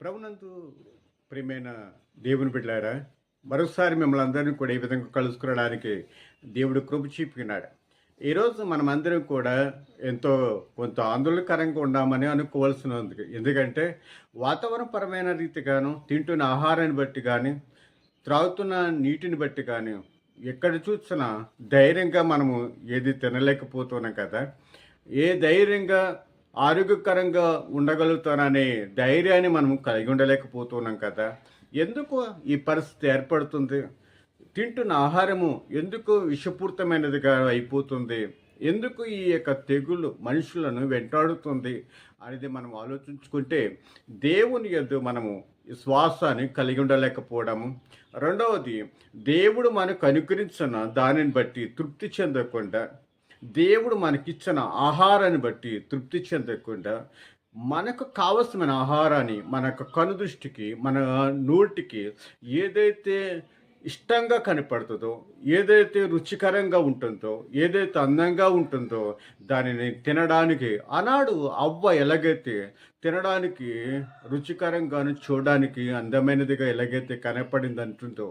ప్రభునందు ప్రియమైన దేవుని బిడ్డారా మరోసారి మిమ్మల్ని అందరినీ కూడా ఈ విధంగా కలుసుకునడానికి దేవుడు కృప చూపినాడు. ఈరోజు మనమందరం కూడా ఎంతో కొంత ఆందోళనకరంగా ఉన్నామని అనుకోవాల్సిన ఉంది ఎందుకంటే వాతావరణపరమైన రీతిగాను తింటున్న ఆహారాన్ని బట్టి కానీ త్రాగుతున్న నీటిని బట్టి కానీ ఎక్కడ చూసినా ధైర్యంగా మనము ఏది తినలేకపోతున్నాం కదా. ఏ ధైర్యంగా ఆరోగ్యకరంగా ఉండగలుగుతాననే ధైర్యాన్ని మనం కలిగి ఉండలేకపోతున్నాం కదా. ఎందుకు ఈ పరిస్థితి ఏర్పడుతుంది? తింటున్న ఆహారము ఎందుకు విషపూరితమైనదిగా అయిపోతుంది? ఎందుకు ఈ యొక్క తెగులు మనుషులను వెంటాడుతుంది? అనేది మనం ఆలోచించుకుంటే దేవుని యొద్ద మనము శ్వాసాన్ని కలిగి ఉండలేకపోవడము. రెండవది దేవుడు మనకు అనుకరించిన దానిని బట్టి తృప్తి చెందకుండా దేవుడు మనకిచ్చిన ఆహారాన్ని బట్టి తృప్తి చెందకుండా మనకు కావలసిన ఆహారాన్ని మన యొక్క కనుదృష్టికి మన నోటికి ఏదైతే ఇష్టంగా కనపడుతుందో ఏదైతే రుచికరంగా ఉంటుందో ఏదైతే అందంగా ఉంటుందో దానిని తినడానికి ఆనాడు అవ్వ ఎలాగైతే తినడానికి రుచికరంగాను చూడడానికి అందమైనదిగా ఎలాగైతే కనపడింది అంటుందో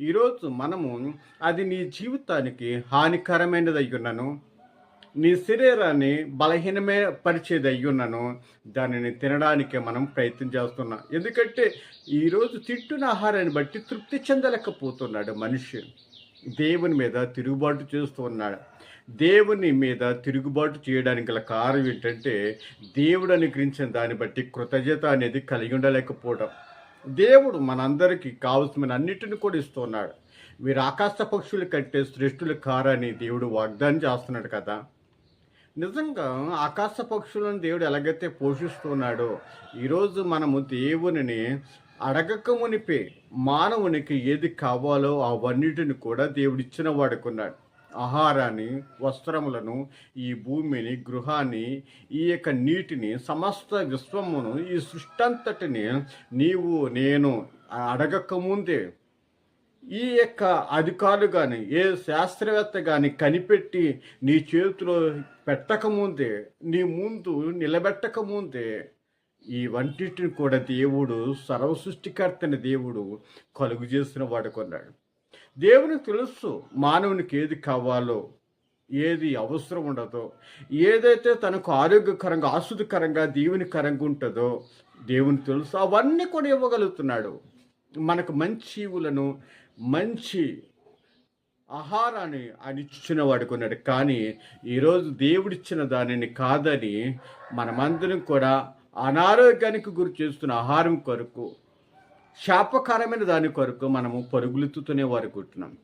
ఈరోజు మనము అది నీ జీవితానికి హానికరమైనది అయ్యున్నాను నీ శరీరాన్ని బలహీనమే పరిచేది అయ్యున్నాను దానిని తినడానికి మనం ప్రయత్నం చేస్తున్నాం. ఎందుకంటే ఈరోజు తింటున్న ఆహారాన్ని బట్టి తృప్తి చెందలేకపోతున్నాడు మనిషి. దేవుని మీద తిరుగుబాటు చేస్తూ ఉన్నాడు. దేవుని మీద తిరుగుబాటు చేయడానికి గల కారణం ఏంటంటే దేవుడు అనుగ్రహించిన దాన్ని బట్టి కృతజ్ఞత అనేది కలిగి ఉండలేకపోవడం. దేవుడు మనందరికీ కావలసిన అన్నిటిని కూడా ఇస్తున్నాడు. మీరు ఆకాశ పక్షుల కంటే శ్రేష్ఠులు కారని దేవుడు వాగ్దానం చేస్తున్నాడు కదా. నిజంగా ఆకాశ పక్షులను దేవుడు ఎలాగైతే పోషిస్తున్నాడో ఈరోజు మనము దేవునిని అడగక మునిపే మానవునికి ఏది కావాలో అవన్నిటిని కూడా దేవుడిచ్చిన వాడుకున్నాడు ఆహారాన్ని వస్త్రములను ఈ భూమిని గృహాన్ని ఈ యొక్క నీటిని సమస్త విశ్వమును ఈ సృష్టంతటిని నీవు నేను అడగకముందే ఈ యొక్క అధికారులు కానీ ఏ శాస్త్రవేత్త కానీ కనిపెట్టి నీ చేతిలో పెట్టకముందే నీ ముందు నిలబెట్టకముందే ఈ వంటిటిని కూడా దేవుడు సర్వసృష్టికర్తని దేవుడు కలుగు చేసిన వాడుకున్నాడు దేవునికి తెలుసు మానవునికి ఏది కావాలో ఏది అవసరం ఉండదో ఏదైతే తనకు ఆరోగ్యకరంగా ఆస్వాదకరంగా దేవునికరంగా ఉంటుందో దేవుని తెలుసు. అవన్నీ కూడా ఇవ్వగలుగుతున్నాడు. మనకు మంచి జీవులను మంచి ఆహారాన్ని ఆయన ఇచ్చిన వాడుకున్నాడు కానీ ఈరోజు దేవుడిచ్చిన దానిని కాదని మనమందరం కూడా అనారోగ్యానికి గురి చేస్తున్న ఆహారం కొరకు శాపకరమైన దాని కొరకు మనము పరుగులెత్తుతూనే వారుకుంటున్నాం.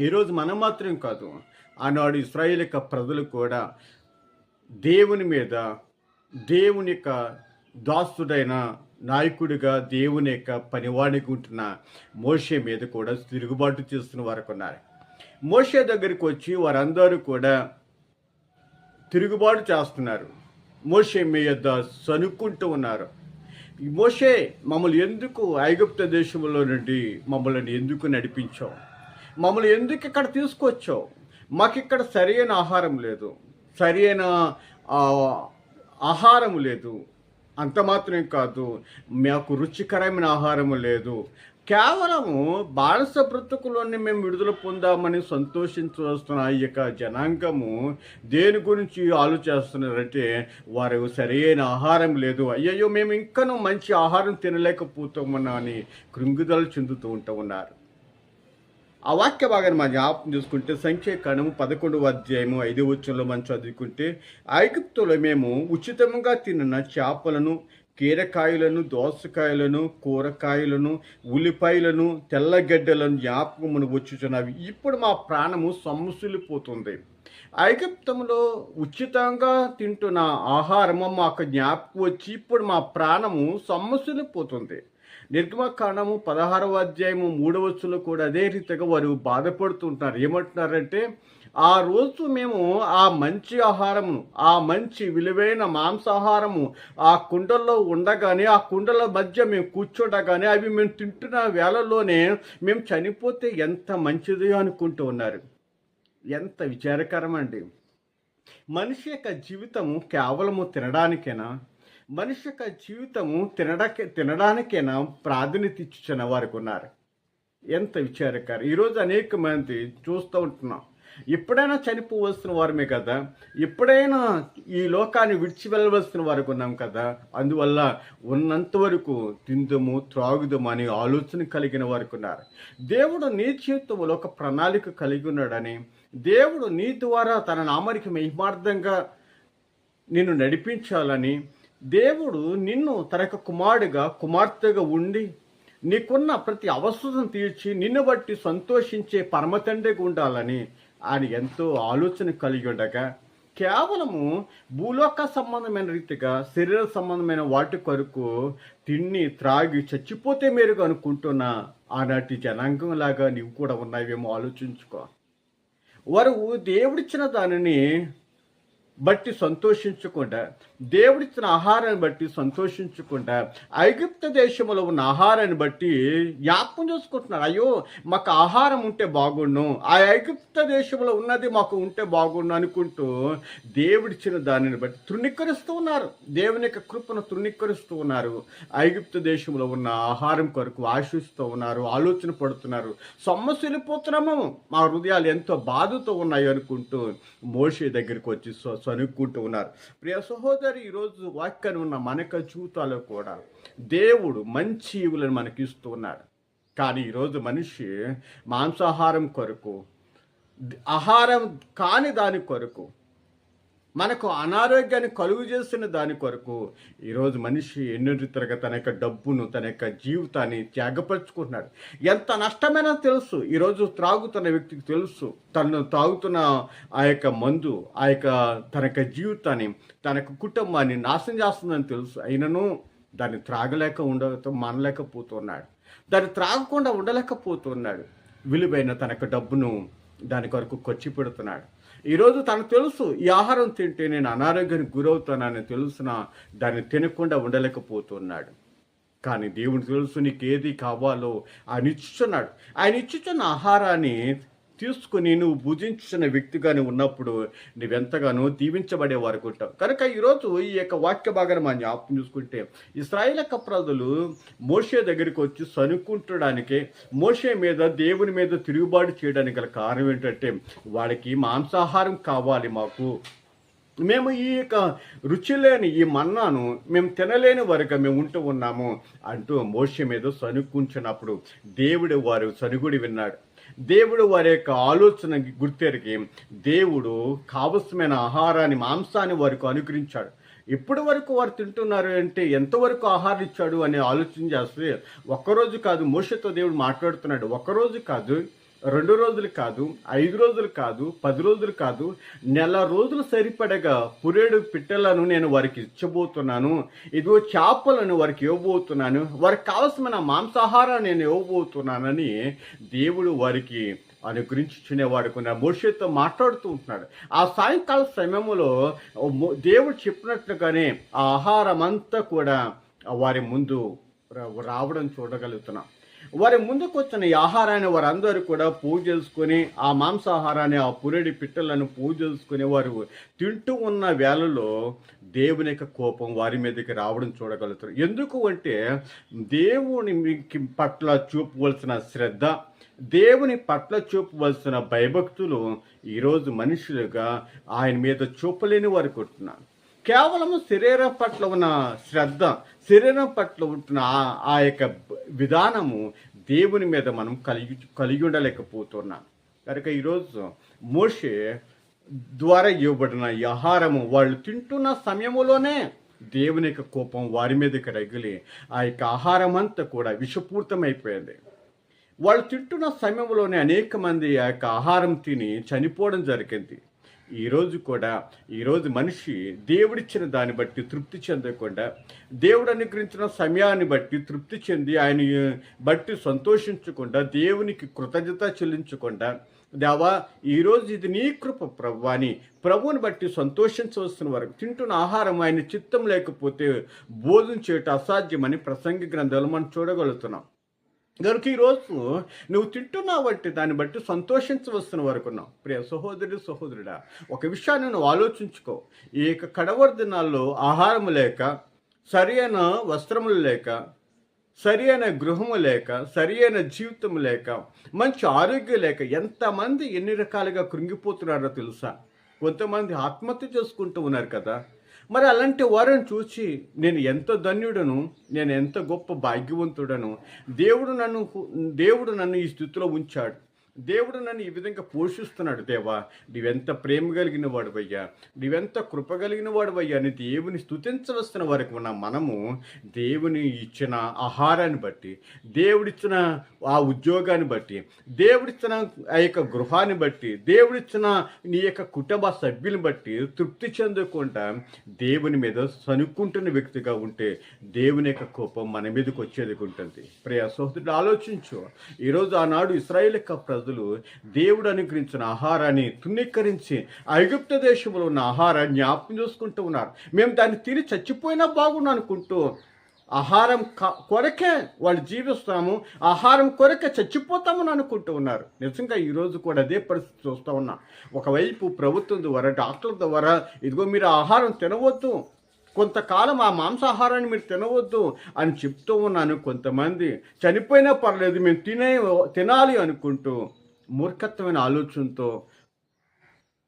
ఈరోజు మనం మాత్రం కాదు ఆనాడు ఇస్రాయేల్ యొక్క ప్రజలు కూడా దేవుని మీద దేవుని యొక్క దాస్తుడైన నాయకుడిగా దేవుని యొక్క పనివాడికి ఉంటున్న మోషే మీద కూడా తిరుగుబాటు చేస్తున్న వారు ఉన్నారు. మోషే దగ్గరికి వచ్చి వారందరూ కూడా తిరుగుబాటు చేస్తున్నారు. మోషే మీ యొద్ద సనుక్కుంటూ ఉన్నారు. మోషే మమ్మల్ని ఎందుకు ఐగుప్త దేశంలో నుండి మమ్మల్ని ఎందుకు నడిపించావు? మమ్మల్ని ఎందుకు ఇక్కడ తీసుకొచ్చావు? మాకు ఇక్కడ సరైన ఆహారం లేదు. సరైన ఆహారం లేదు. అంత మాత్రమే కాదు మాకు రుచికరమైన ఆహారం లేదు. కేవలము బానిస బ్రతుకులోనే మేము విడుదల పొందామని సంతోషించవస్తున్న ఈ యొక్క జనాంగము దేని గురించి ఆలోచిస్తున్నారంటే వారు సరైన ఆహారం లేదు. అయ్యయ్యో మేము ఇంకనూ మంచి ఆహారం తినలేకపోతామన్నా అని కృంగుదల చెందుతూ ఉంటూ ఉన్నారు. ఆ వాక్య భాగాన్ని మనం జ్ఞాపకం చూసుకుంటే సంఖ్యాకాండము పదకొండవ అధ్యాయము ఐదు వచ్చంలో మనం చదువుకుంటే ఐగుప్తులో మేము ఉచితంగా తిన్న చేపలను కీరకాయలను దోసకాయలను కూరకాయలను ఉల్లిపాయలను తెల్లగడ్డలను జ్ఞాపకమును వచ్చుచున్నవి. ఇప్పుడు మా ప్రాణము సొమ్మసిల్లిపోతుంది. ఐగుప్తంలో ఉచితంగా తింటున్న ఆహారము మాకు జ్ఞాపకం వచ్చి ఇప్పుడు మా ప్రాణము సొమ్మసిల్లిపోతుంది. నిర్గమకాండము పదహారవ అధ్యాయము మూడవచ్చులో కూడా అదే రీతిగా వారు బాధపడుతుంటారు ఏమంటున్నారంటే ఆ రోజు మేము ఆ మంచి ఆహారమును ఆ మంచి విలువైన మాంసాహారము ఆ కుండల్లో ఉండగానే ఆ కుండల మధ్య మేము కూర్చోడగానే అవి మేము తింటున్న వేళల్లోనే మేము చనిపోతే ఎంత మంచిది అనుకుంటూ ఉన్నారు. ఎంత విచారకరం అండి మనిషి యొక్క జీవితము కేవలము తినడానికేనా? మనిషి యొక్క జీవితము తినడానికి తినడానికైనా ప్రాధాన్యత ఇచ్చిన వారికి ఉన్నారు? ఎంత విచారకారు. ఈరోజు అనేక మంది చూస్తూ ఉంటున్నాం. ఎప్పుడైనా చనిపోవలసిన వారమే కదా. ఎప్పుడైనా ఈ లోకాన్ని విడిచి వెళ్ళవలసిన వారికి ఉన్నాం కదా. అందువల్ల ఉన్నంత వరకు తిందుము త్రాగుదము అనే ఆలోచన కలిగిన వారికి ఉన్నారు. దేవుడు నీ జీవితంలో ఒక ప్రణాళిక కలిగి ఉన్నాడని దేవుడు నీ ద్వారా తన నామరికి మహిమార్థంగా నిన్ను నడిపించాలని దేవుడు నిన్ను తన యొక్క కుమారుడిగా కుమార్తెగా ఉండి నీకున్న ప్రతి అవసరం తీర్చి నిన్ను బట్టి సంతోషించే పరమతండ్రిగా ఉండాలని ఆయన ఎంతో ఆలోచన కలిగి ఉండగా కేవలము భూలోక సంబంధమైన రీతిగా శరీర సంబంధమైన వాటి కొరకు తిండి త్రాగి చచ్చిపోతే మీరు అనుకుంటున్న ఆనాటి జనాంగం లాగా నీవు కూడా ఉన్నావేమో ఆలోచించుకో. వారు దేవుడిచ్చిన దానిని బట్టి సంతోషించకుండా దేవుడిచ్చిన ఆహారాన్ని బట్టి సంతోషించకుండా ఐగుప్త దేశంలో ఉన్న ఆహారాన్ని బట్టి జ్ఞాపకం చేసుకుంటున్నాడు అయ్యో మాకు ఆహారం ఉంటే బాగుండు ఆ ఐగుప్త దేశంలో ఉన్నది మాకు ఉంటే బాగుండు అనుకుంటూ దేవుడిచ్చిన దానిని బట్టి తృణీకరిస్తూ ఉన్నారు. దేవుని యొక్క కృపను తృణీకరిస్తూ ఉన్నారు. ఐగుప్త దేశంలో ఉన్న ఆహారం కొరకు ఆశిస్తూ ఉన్నారు ఆలోచన పడుతున్నారు. సొమ్మసిల్లిపోతున్నాము. మా హృదయాలు ఎంతో బాధతో ఉన్నాయి అనుకుంటూ మోషే దగ్గరికి వచ్చి స్వ- ఉన్నారు. ప్రియ సహోదరి ఈరోజు వాక్యాన్ని ఉన్న మనక జీవితాల్లో కూడా దేవుడు మంచి ఈవులను మనకి ఇస్తూ ఉన్నాడు. కానీ ఈరోజు మనిషి మాంసాహారం కొరకు ఆహారం కాని దాని కొరకు మనకు అనారోగ్యాన్ని కలుగు చేస్తున్న దాని కొరకు ఈరోజు మనిషి ఎన్నో రీతిగా తన యొక్క డబ్బును తన యొక్క జీవితాన్ని త్యాగపరుచుకుంటున్నాడు. ఎంత నష్టమైనా తెలుసు. ఈరోజు త్రాగుతున్న వ్యక్తికి తెలుసు. తను తాగుతున్న ఆ యొక్క మందు ఆ యొక్క తన యొక్క జీవితాన్ని తన యొక్క కుటుంబాన్ని నాశనం చేస్తుందని తెలుసు. అయినను దాన్ని త్రాగలేక ఉండ మనలేకపోతున్నాడు. దాన్ని త్రాగకుండా ఉండలేకపోతున్నాడు. విలువైన తన యొక్క డబ్బును దాని కొరకు ఖర్చు పెడుతున్నాడు. ఈరోజు తనకు తెలుసు ఈ ఆహారం తింటే నేను అనారోగ్యానికి గురవుతానని తెలుసున దాన్ని తినకుండా ఉండలేకపోతున్నాడు. కానీ దేవుడు తెలుసు నీకు ఏది కావాలో ఆయన ఇచ్చుచున్నాడు. ఆయన ఇచ్చుచున్న ఆహారాన్ని తీసుకుని నువ్వు భుజించిన వ్యక్తిగానే ఉన్నప్పుడు నువ్వెంతగానో దీవించబడే వారికి ఉంటావు కనుక ఈరోజు ఈ యొక్క వాక్య భాగాన్ని మనం జ్ఞాపకం చూసుకుంటే ఇస్రాయేల్ యొక్క ప్రజలు మోషే దగ్గరికి వచ్చి సనుక్కుంటడానికి మోషే మీద దేవుని మీద తిరుగుబాటు చేయడానికి గల కారణం ఏంటంటే వాడికి మాంసాహారం కావాలి మాకు. మేము ఈ యొక్క రుచి లేని ఈ మన్నాను మేము తినలేని వరకు మేము ఉంటూ ఉన్నాము అంటూ మోష మీద సనుక్కుంచినప్పుడు దేవుడు వారు సనుగుడి విన్నాడు. దేవుడు వారి యొక్క ఆలోచన గుర్తెరిగి దేవుడు కావలసిన ఆహారాన్ని మాంసాన్ని వారికి అనుగ్రహించాడు. ఇప్పటి వరకు వారు తింటున్నారు అంటే ఎంతవరకు ఆహారం ఇచ్చాడు అని ఆలోచన చేస్తే ఒక్కరోజు కాదు మోషతో దేవుడు మాట్లాడుతున్నాడు. ఒక్కరోజు కాదు రెండు రోజులు కాదు ఐదు రోజులు కాదు పది రోజులు కాదు నెల రోజులు సరిపడగా పురేడు పిట్టలను నేను వారికి ఇచ్చబోతున్నాను. ఇదిగో చేపలను వారికి ఇవ్వబోతున్నాను. వారికి కావలసిన మాంసాహారాన్ని నేను ఇవ్వబోతున్నానని దేవుడు వారికి అనుగ్రహించుకునేవాడు కొన్ని మోషేతో మాట్లాడుతూ ఉంటున్నాడు. ఆ సాయంకాల సమయంలో దేవుడు చెప్పినట్లుగానే ఆ ఆహారం అంతా కూడా వారి ముందు రా- రావడం చూడగలుగుతున్నాం. వారి ముందుకు వచ్చిన ఈ ఆహారాన్ని వారందరూ కూడా పూజ చేసుకొని ఆ మాంసాహారాన్ని ఆ పురేడి పిట్టలను పూజ చేసుకునే వారు తింటూ ఉన్న వేళలో దేవుని యొక్క కోపం వారి మీదకి రావడం చూడగలుగుతారు. ఎందుకు అంటే దేవుని పట్ల చూపవలసిన శ్రద్ధ దేవుని పట్ల చూపవలసిన భయభక్తులు ఈరోజు మనుషులుగా ఆయన మీద చూపలేని వారు కొట్టున్నారు కేవలం శరీరం పట్ల ఉన్న శ్రద్ధ శరీరం పట్ల ఉంటున్న ఆ- యొక్క విధానము దేవుని మీద మనం కలిగి కలిగి ఉండలేకపోతున్నాం. కనుక ఈరోజు మోషే ద్వారా ఇవ్వబడిన ఈ ఆహారము వాళ్ళు తింటున్న సమయంలోనే దేవుని యొక్క కోపం వారి మీదకి రగిలి ఆ యొక్క ఆహారం అంతా కూడా విషపూరితమైపోయింది. వాళ్ళు తింటున్న సమయంలోనే అనేక మంది ఆ యొక్క ఆహారం తిని చనిపోవడం జరిగింది. ఈరోజు కూడా ఈరోజు మనిషి దేవుడిచ్చిన దాన్ని బట్టి తృప్తి చెందకుండా దేవుడు అనుగ్రహించిన సమయాన్ని బట్టి తృప్తి చెంది ఆయన బట్టి సంతోషించకుండా దేవునికి కృతజ్ఞత చెల్లించకుండా దేవా ఈరోజు ఇది నీ కృప ప్రభు అని ప్రభువుని బట్టి సంతోషించవలసిన వరకు తింటున్న ఆహారం ఆయన చిత్తం లేకపోతే భోజనం చేయటం అసాధ్యమని ప్రసంగి గ్రంథాలు మనం చూడగలుగుతున్నాం. కనుక ఈరోజు నువ్వు తింటున్నావు బట్టి దాన్ని బట్టి సంతోషించవలసిన వరకు ఉన్నావు. ప్రియ సహోదరుడు సహోదరుడా ఒక విషయాన్ని నువ్వు ఆలోచించుకో. ఈ యొక్క కడవర దినాల్లో ఆహారము లేక సరి అయిన వస్త్రములు లేక సరి అయిన గృహము లేక సరి అయిన జీవితం లేక మంచి ఆరోగ్యం లేక ఎంతమంది ఎన్ని రకాలుగా కృంగిపోతున్నారో తెలుసా? కొంతమంది ఆత్మహత్య చేసుకుంటూ ఉన్నారు కదా. మరి అలాంటి వారిని చూసి నేను ఎంత ధన్యుడను నేను ఎంత గొప్ప భాగ్యవంతుడను దేవుడు నన్ను దేవుడు నన్ను ఈ స్థితిలో ఉంచాడు. దేవుడు నన్ను ఈ విధంగా పోషిస్తున్నాడు దేవా. నీవెంత ప్రేమ కలిగిన వాడువయ్యా. నీవెంత కృప కలిగిన వాడువయ్యా. అని దేవుని స్థుతించవలసిన వారికి ఉన్న మనము దేవుని ఇచ్చిన ఆహారాన్ని బట్టి దేవుడిచ్చిన ఆ ఉద్యోగాన్ని బట్టి దేవుడిచ్చిన ఆ యొక్క గృహాన్ని బట్టి దేవుడిచ్చిన నీ యొక్క కుటుంబ సభ్యుని బట్టి తృప్తి చెందకుండా దేవుని మీద సనుక్కుంటున్న వ్యక్తిగా ఉంటే దేవుని యొక్క కోపం మన మీదకి వచ్చేది ఉంటుంది. ప్రియ సహోదరుడు ఆలోచించు. ఈరోజు ఆనాడు ఇస్రాయేల్ యొక్క ప్రజలు దేవుడు అనుగ్రహించిన ఆహారాన్ని తుణీకరించి ఐగుప్త దేశంలో ఉన్న ఆహారాన్ని జ్ఞాపకం చేసుకుంటూ ఉన్నారు. మేము దాన్ని తిని చచ్చిపోయినా బాగుండు అనుకుంటూ ఆహారం కొరకే వాళ్ళు జీవిస్తాము ఆహారం కొరకే చచ్చిపోతామని అనుకుంటూ ఉన్నారు. నిజంగా ఈరోజు కూడా అదే పరిస్థితి చూస్తూ ఉన్నా. ఒకవైపు ప్రభుత్వం ద్వారా డాక్టర్ల ద్వారా ఇదిగో మీరు ఆహారం తినవద్దు కొంతకాలం ఆ మాంసాహారాన్ని మీరు తినవద్దు అని చెప్తూ ఉన్నాను కొంతమంది. చనిపోయినా పర్లేదు మేము తినే తినాలి అనుకుంటూ మూర్ఖత్వమైన ఆలోచనతో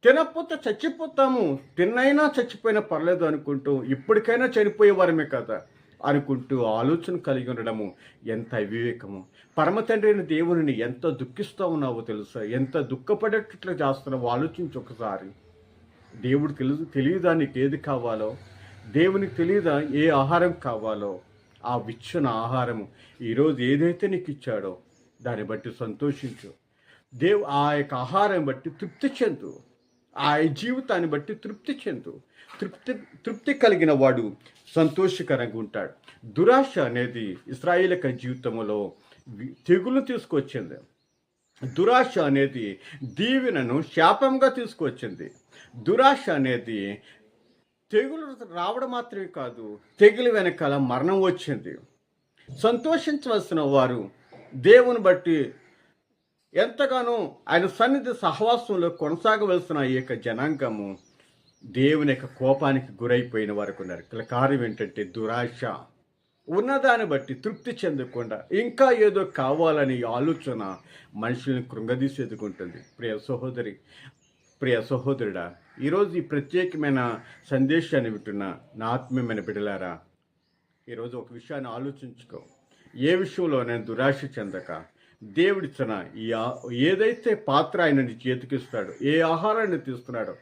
తినకపోతే చచ్చిపోతాము తిన్నైనా చచ్చిపోయినా పర్లేదు అనుకుంటూ ఇప్పటికైనా చనిపోయేవారమే కదా అనుకుంటూ ఆలోచన కలిగి ఉండడము ఎంత అవివేకము. పరమ అయిన దేవుని ఎంత దుఃఖిస్తూ ఉన్నావో తెలుసా? ఎంత దుఃఖపడేటట్లు చేస్తున్నావో ఆలోచించి ఒకసారి. దేవుడు తెలుసు తెలియదానికి ఏది కావాలో? దేవునికి తెలియదా ఏ ఆహారం కావాలో? ఆ విచ్చిన ఆహారము ఈరోజు ఏదైతే నీకు ఇచ్చాడో దాన్ని బట్టి సంతోషించు. దేవు ఆ యొక్క ఆహారం బట్టి తృప్తి చెందు. ఆ జీవితాన్ని బట్టి తృప్తి చెందు. తృప్తి తృప్తి కలిగిన వాడు సంతోషకరంగా ఉంటాడు. దురాశ అనేది ఇస్రాయేల్ యొక్క జీవితంలో తెగులు తీసుకొచ్చింది. దురాశ అనేది దీవెనను శాపంగా తీసుకొచ్చింది. దురాశ అనేది తెగులు రావడం మాత్రమే కాదు తెగులు వెనకాల మరణం వచ్చింది. సంతోషించవలసిన వారు దేవుని బట్టి ఎంతగానో ఆయన సన్నిధి సహవాసంలో కొనసాగవలసిన ఈ యొక్క జనాంగము దేవుని యొక్క కోపానికి గురైపోయిన వారికి ఉన్నారు. ఇక్కడ కార్యం ఏంటంటే దురాశ. ఉన్నదాన్ని బట్టి తృప్తి చెందకుండా ఇంకా ఏదో కావాలని ఆలోచన మనుషుల్ని కృంగదీసేదుకుంటుంది ప్రియ సహోదరి ప్రియ సహోదరుడా ఈరోజు ఈ ప్రత్యేకమైన సందేశాన్ని వింటున్న నా ఆత్మీయమైన బిడలారా ఈరోజు ఒక విషయాన్ని ఆలోచించుకో. ఏ విషయంలో నేను దురాశ చెందక దేవుడిచ్చిన ఈ ఏదైతే పాత్ర ఆయన నీ చేతికిస్తాడో ఏ ఆహారాన్ని తీస్తున్నాడో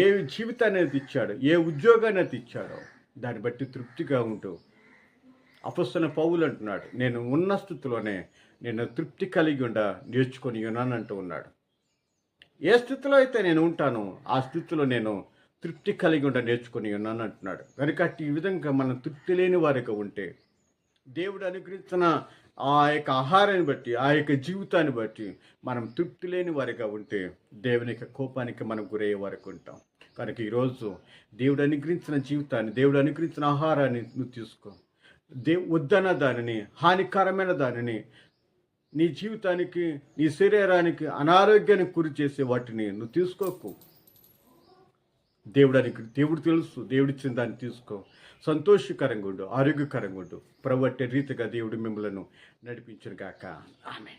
ఏ జీవితాన్ని అయితే ఇచ్చాడో ఏ ఉద్యోగాన్ని ఇచ్చాడో దాన్ని బట్టి తృప్తిగా ఉంటూ అపస్తున్న పౌలు అంటున్నాడు నేను ఉన్న స్థితిలోనే నేను తృప్తి కలిగి ఉండ నేర్చుకొని ఉన్నానంటూ ఉన్నాడు. ఏ స్థితిలో అయితే నేను ఉంటానో ఆ స్థితిలో నేను తృప్తి కలిగి ఉండ నేర్చుకుని ఉన్నాను అంటున్నాడు. కనుక ఈ విధంగా మనం తృప్తి లేని వారిగా ఉంటే దేవుడు అనుగ్రహించిన ఆ యొక్క ఆహారాన్ని బట్టి ఆ యొక్క జీవితాన్ని బట్టి మనం తృప్తి లేని వారిగా ఉంటే దేవుని యొక్క కోపానికి మనం గురయ్యే వరకు ఉంటాం. కనుక ఈరోజు దేవుడు అనుగ్రహించిన జీవితాన్ని దేవుడు అనుగ్రహించిన ఆహారాన్ని నువ్వు తీసుకో. దే వద్దన్న దానిని హానికరమైన దానిని నీ జీవితానికి నీ శరీరానికి అనారోగ్యానికి గురి చేసే వాటిని నువ్వు తీసుకోకు. దేవుడానికి దేవుడు తెలుసు. దేవుడిచ్చిన దాన్ని తీసుకో. సంతోషకరంగా ఉండు ఆరోగ్యకరంగా ఉండు. ప్రవట్టే రీతిగా దేవుడు మిమ్మలను నడిపించను గాక. ఆమె